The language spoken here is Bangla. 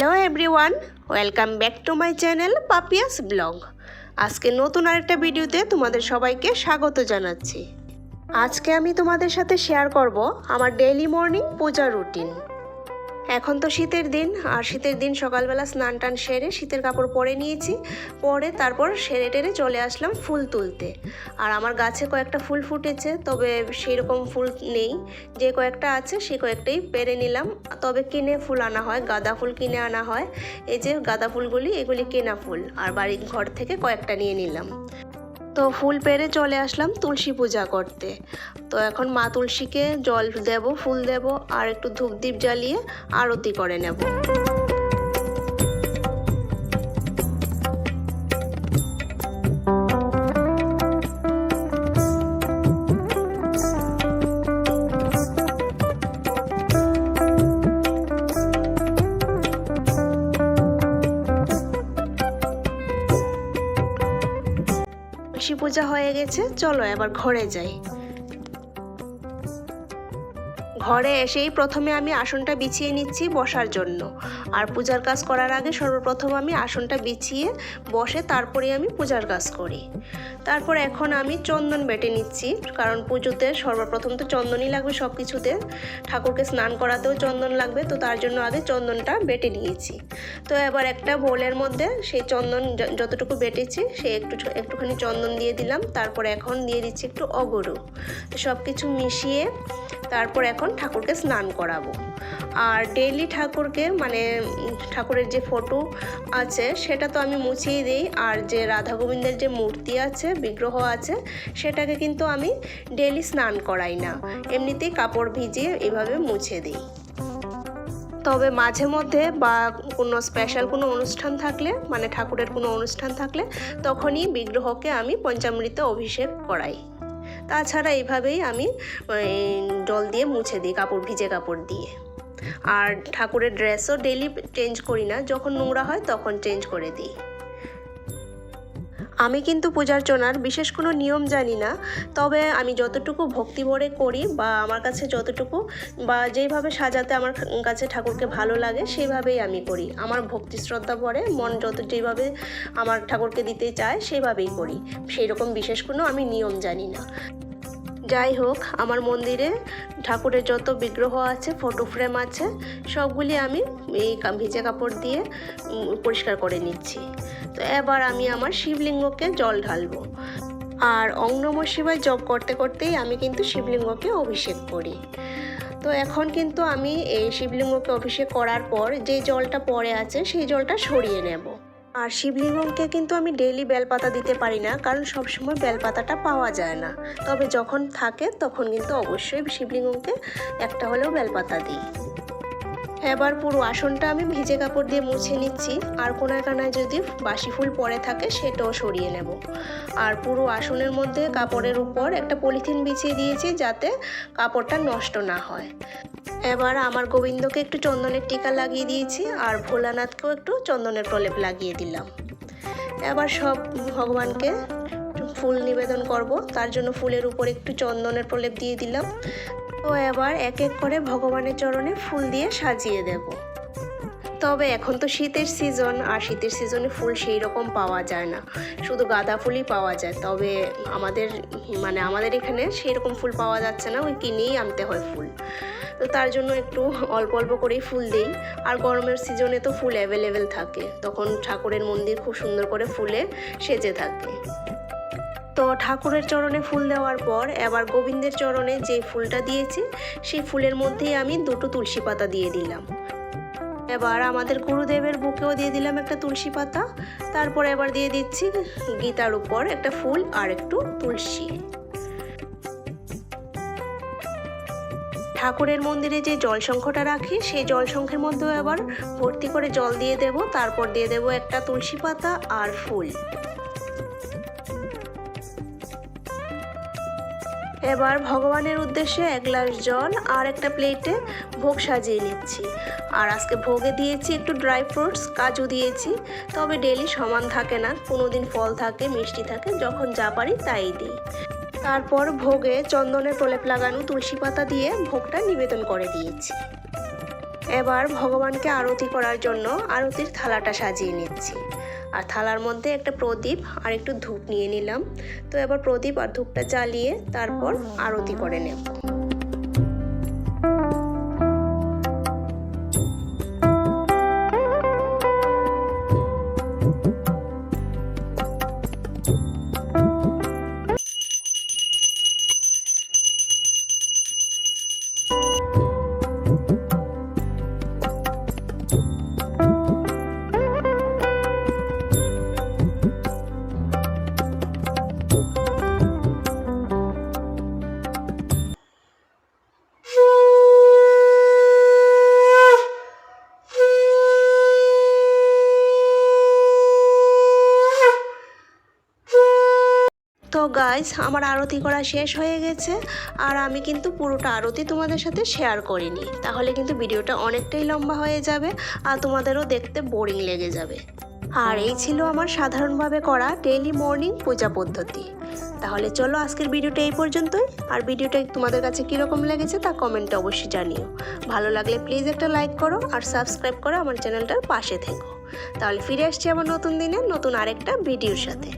Hello everyone welcome back to my channel Papiya's blog আজকে নতুন আরেকটা ভিডিওতে তোমাদের সবাইকে স্বাগত জানাচ্ছি। আজকে আমি তোমাদের সাথে শেয়ার করব আমার ডেইলি মর্নিং পূজা রুটিন এখন তো শীতের দিন, আর শীতের দিন সকালবেলা স্নান টান সেরে শীতের কাপড় পরে নিয়েছি। পরে তারপর সেরে টেরে চলে আসলাম ফুল তুলতে। আর আমার গাছে কয়েকটা ফুল ফুটেছে, তবে সেই রকম ফুল নেই। যে কয়েকটা আছে সে কয়েকটাই পেরে নিলাম। তবে কিনে ফুল আনা হয়, গাঁদা ফুল কিনে আনা হয়। এই যে গাঁদা ফুলগুলি, এগুলি কেনা ফুল। আর বাড়ির ঘর থেকে কয়েকটা নিয়ে নিলাম। তো ফুল পেরে চলে আসলাম তুলসী পূজা করতে। তো এখন মা তুলসীকে জল দেব, ফুল দেব আর একটু ধূপ দ্বীপ জ্বালিয়ে আরতি করে নেব। তুলসী পূজা হয়ে গেছে চলো এবার ঘরে যাই। ঘরে এসেই প্রথমে আমি আসনটা বিছিয়ে নিচ্ছি বসার জন্য। আর পূজার কাজ করার আগে সর্বপ্রথম আমি আসনটা বিছিয়ে বসে তারপরে আমি পূজার কাজ করি। তারপর এখন আমি চন্দন বেটে নিচ্ছি, কারণ পুজোতে সর্বপ্রথম তো চন্দনই লাগবে সব কিছুতে ঠাকুরকে স্নান করাতেও চন্দন লাগবে, তো তার জন্য আগে চন্দনটা বেটে নিয়েছি। তো এবার একটা বোলের মধ্যে সেই চন্দন যতটুকু বেটেছি, সে একটু একটুখানি চন্দন দিয়ে দিলাম। তারপর এখন দিয়ে দিচ্ছি একটু অগরু। সব কিছু মিশিয়ে তারপর এখন ঠাকুরকে স্নান করাবো। আর ডেইলি ঠাকুরকে মানে ঠাকুরের যে ফটো আছে, সেটা তো আমি মুছিয়ে দিই। আর যে রাধা গোবিন্দের যে মূর্তি আছে, বিগ্রহ আছে, সেটাকে কিন্তু আমি ডেইলি স্নান করাই না। এমনিতেই কাপড় ভিজিয়ে এভাবে মুছে দিই। তবে মাঝে মধ্যে বা কোনো স্পেশাল কোনো অনুষ্ঠান থাকলে মানে ঠাকুরের কোনো অনুষ্ঠান থাকলে, তখনই বিগ্রহকে আমি পঞ্চামৃত অভিষেক করাই। তাছাড়া এভাবেই আমি জল দিয়ে মুছে দিই, কাপড়, ভিজে কাপড় দিয়ে। আর ঠাকুরের ড্রেসও ডেলি চেঞ্জ করি না, যখন নোংরা হয় তখন চেঞ্জ করে দিই। আমি কিন্তু পূজার্চনার বিশেষ কোনো নিয়ম জানি না, তবে আমি যতটুকু ভক্তি ভরে করি বা আমার কাছে যতটুকু বা যেইভাবে সাজাতে আমার কাছে ঠাকুরকে ভালো লাগে, সেইভাবেই আমি করি। আমার ভক্তি শ্রদ্ধা ভরে, মন যত যেভাবে আমার ঠাকুরকে দিতে চায় সেভাবেই করি। সেই রকম বিশেষ কোনো আমি নিয়ম জানি না। যাই হোক, আমার মন্দিরে ঠাকুরের যত বিগ্রহ আছে ফটো ফ্রেম আছে, সবগুলি আমি এই ভিজে কাপড় দিয়ে পরিষ্কার করে নিচ্ছি। তো এবার আমি আমার শিবলিঙ্গকে জল ঢালবো। আর অং শিবায় জপ করতে করতেই আমি কিন্তু শিবলিঙ্গকে অভিষেক করি। তো এখন কিন্তু আমি এই শিবলিঙ্গকে অভিষেক করার পর যে জলটা পরে আছে, সেই জলটা সরিয়ে নেব। আর শিবলিঙ্গমকে কিন্তু আমি ডেইলি বেলপাতা দিতে পারি না, কারণ সবসময় বেলপাতাটা পাওয়া যায় না। তবে যখন থাকে, তখন কিন্তু অবশ্যই শিবলিঙ্গকে একটা হলেও বেলপাতা দিই। এবার পুরো আসনটা আমি ভিজে কাপড় দিয়ে মুছে নিচ্ছি। আর কোনায় কানায় যদি বাসি ফুল পরে থাকে, সেটাও সরিয়ে নেব। আর পুরো আসনের মধ্যে কাপড়ের উপর একটা পলিথিন বিছিয়ে দিয়েছি যাতে কাপড়টা নষ্ট না হয়। এবার আমার গোবিন্দকে একটু চন্দনের টিকা লাগিয়ে দিয়েছি আর ভোলানাথকেও একটু চন্দনের প্রলেপ লাগিয়ে দিলাম। এবার সব ভগবানকে ফুল নিবেদন করব। তার জন্য ফুলের উপর একটু চন্দনের প্রলেপ দিয়ে দিলাম। তো এবার এক এক করে ভগবানের চরণে ফুল দিয়ে সাজিয়ে দেব। তবে এখন তো শীতের সিজন আর শীতের সিজনে ফুল সেই রকম পাওয়া যায় না। শুধু গাঁদা ফুলই পাওয়া যায়, তবে আমাদের মানে আমাদের এখানে সেই রকম ফুল পাওয়া যাচ্ছে না, ওই কিনেই আনতে হয় ফুল। তো তার জন্য একটু অল্প অল্প করেই ফুল দিই। আর গরমের সিজনে তো ফুল অ্যাভেলেবেল থাকে, তখন ঠাকুরের মন্দির খুব সুন্দর করে ফুলে সেজে থাকে। তো ঠাকুরের চরণে ফুল দেওয়ার পর এবার গোবিন্দের চরণে যে ফুলটা দিয়েছি, সেই ফুলের মধ্যেই আমি দুটো তুলসী পাতা দিয়ে দিলাম। এবার আমাদের গুরুদেবের বুকেও দিয়ে দিলাম একটা তুলসী পাতা। তারপর এবার দিয়ে দিচ্ছি গীতার উপর একটা ফুল আর একটু তুলসী। ঠাকুরের মন্দিরে যে জল সংখ্যটা রাখি, সেই জল সংখ্যের মধ্যেও এবার ভর্তি করে জল দিয়ে দেব। তারপর দিয়ে দেব একটা তুলসী পাতা আর ফুল। এবার ভগবানের উদ্দেশ্যে এক গ্লাস জল আর একটা প্লেটে ভোগ সাজিয়ে নিচ্ছি। আর আজকে ভোগে দিয়েছি একটু ড্রাই ফ্রুটস, কাজু দিয়েছি। তবে ডেলি সমান থাকে না কোনো দিন ফল থাকে, মিষ্টি থাকে, যখন যা পারি তাই দিই। তারপর ভোগে চন্দনের প্রলেপ লাগানো তুলসী পাতা দিয়ে ভোগটা নিবেদন করে দিয়েছি। এবার ভগবানকে আরতি করার জন্য আরতির থালাটা সাজিয়ে নিচ্ছি। আর থালার মধ্যে একটা প্রদীপ আর একটু ধূপ নিয়ে নিলাম। তো এবার প্রদীপ আর ধূপটা জ্বালিয়ে তারপর আরতি করে নেব। তো গাইস আমার আরতি করা শেষ হয়ে গেছে, আর আমি কিন্তু পুরোটা আরতি তোমাদের সাথে শেয়ার করিনি। তাহলে কিন্তু ভিডিওটা অনেকটাই লম্বা হয়ে যাবে, আর তোমাদেরও দেখতে বোরিং লেগে যাবে। আর এই ছিল আমার সাধারণভাবে করা ডেইলি মর্নিং পূজা পদ্ধতি। তাহলে চলো আজকের ভিডিওটা এই পর্যন্তই, আর ভিডিওটা তোমাদের কাছে কীরকম লেগেছে তা কমেন্টে অবশ্যই জানিও। ভালো লাগলে প্লিজ একটা লাইক করো, আর সাবস্ক্রাইব করো আমার চ্যানেলটার পাশে থেকো। তাহলে ফিরে আসছি আমার নতুন দিনে, নতুন আরেকটা ভিডিওর সাথে।